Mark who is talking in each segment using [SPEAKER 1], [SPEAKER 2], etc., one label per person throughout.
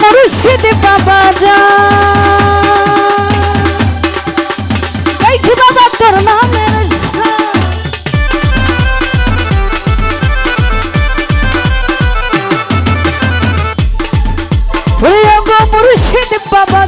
[SPEAKER 1] মুর্শিদ বাবা যা। বাবা তোর নামের মুর্শিদ বাবা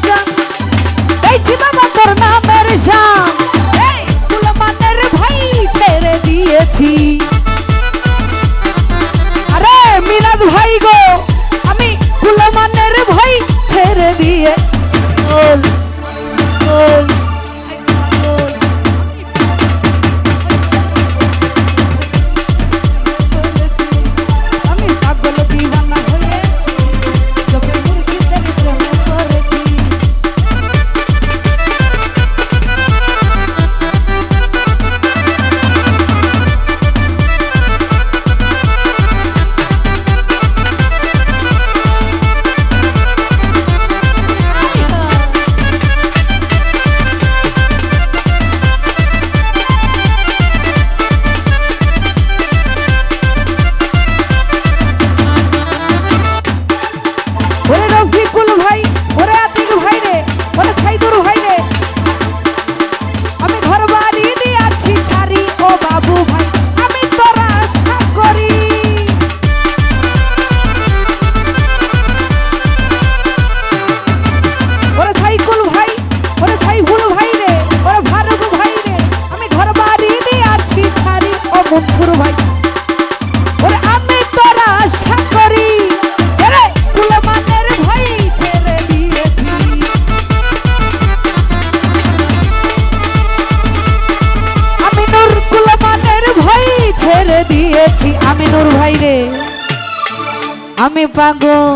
[SPEAKER 1] পাগল।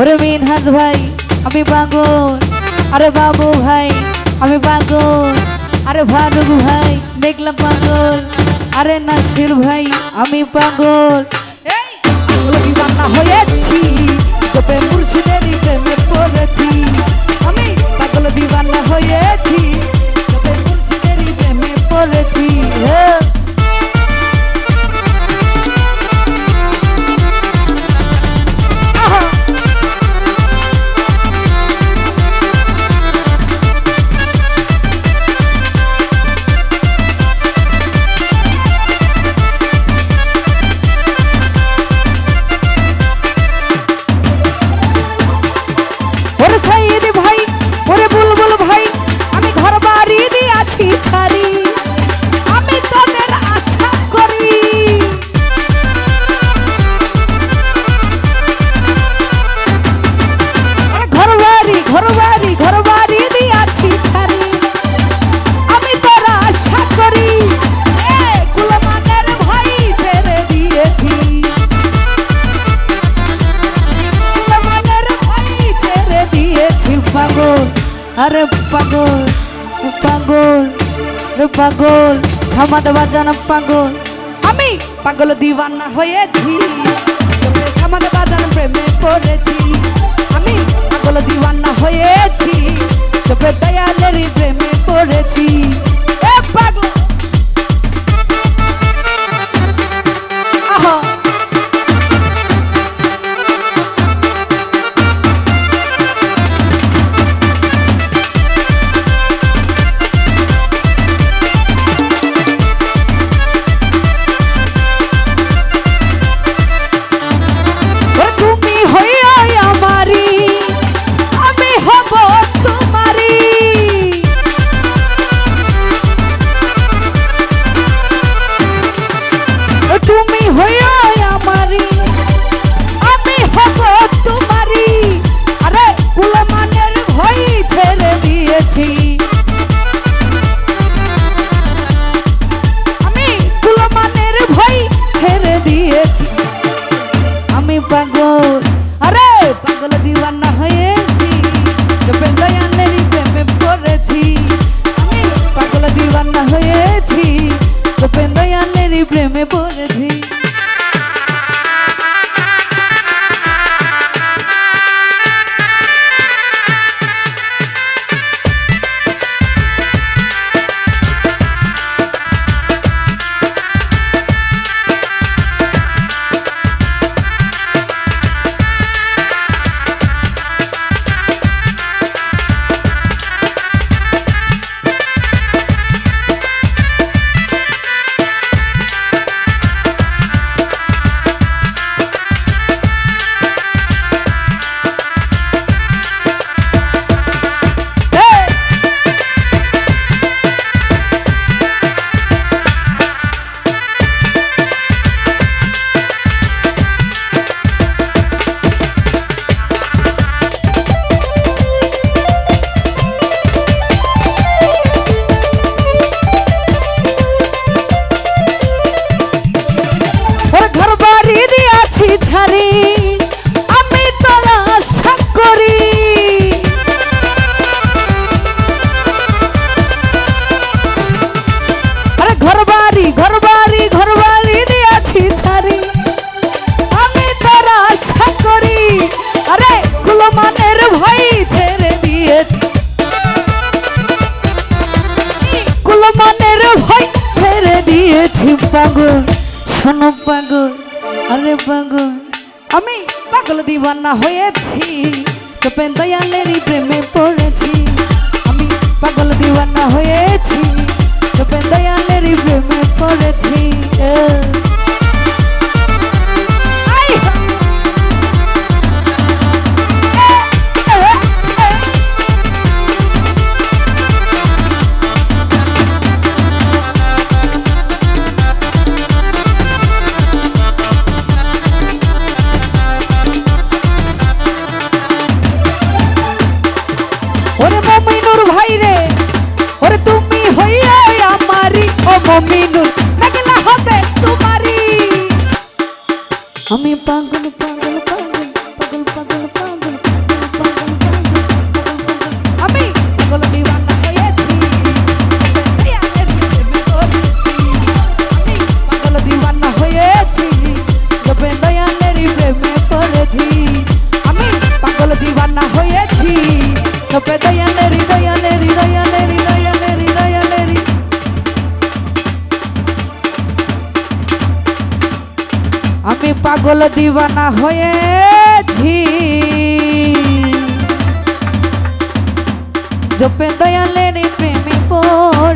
[SPEAKER 1] ওরে মিনহাজ ভাই, আমি পাগল। আরে বাবু ভাই, আমি পাগল। আরে ভানুক ভাই, দেখলাম পাগল। আরে নাসির ভাই, আমি পাগল। এই পাগল হয়েছি তোপে মুর্শিদের প্রেমে পাগল সমাদ বাজান পাগল। আমি পাগল দিওয়ানা হয়েছি সমাদ বাজান প্রেমে পড়েছি। আমি পাগল দিওয়ানা হয়েছি তবে দয়ালের প্রেমে পড়েছি। এ পাগল! অপমানের ভয় ছেড়ে দিয়েছি। কুলমানের ভয় ছেড়ে দিয়েছি, পাগল, শোনো পাগল, আরে পাগল, আমি পাগল দিবানা হয়েছি তোপে দয়ালেরই প্রেমে পড়েছি। আমি পাগল দিবানা হয়েছি তোপে দয়ালেরই প্রেমে পড়েছি মমিনুল মেঘলা হবে তোমারই। আমি পাগল পা পাগল দিবানা হয়েছি জপে দয়ালের প্রেমে পড়ে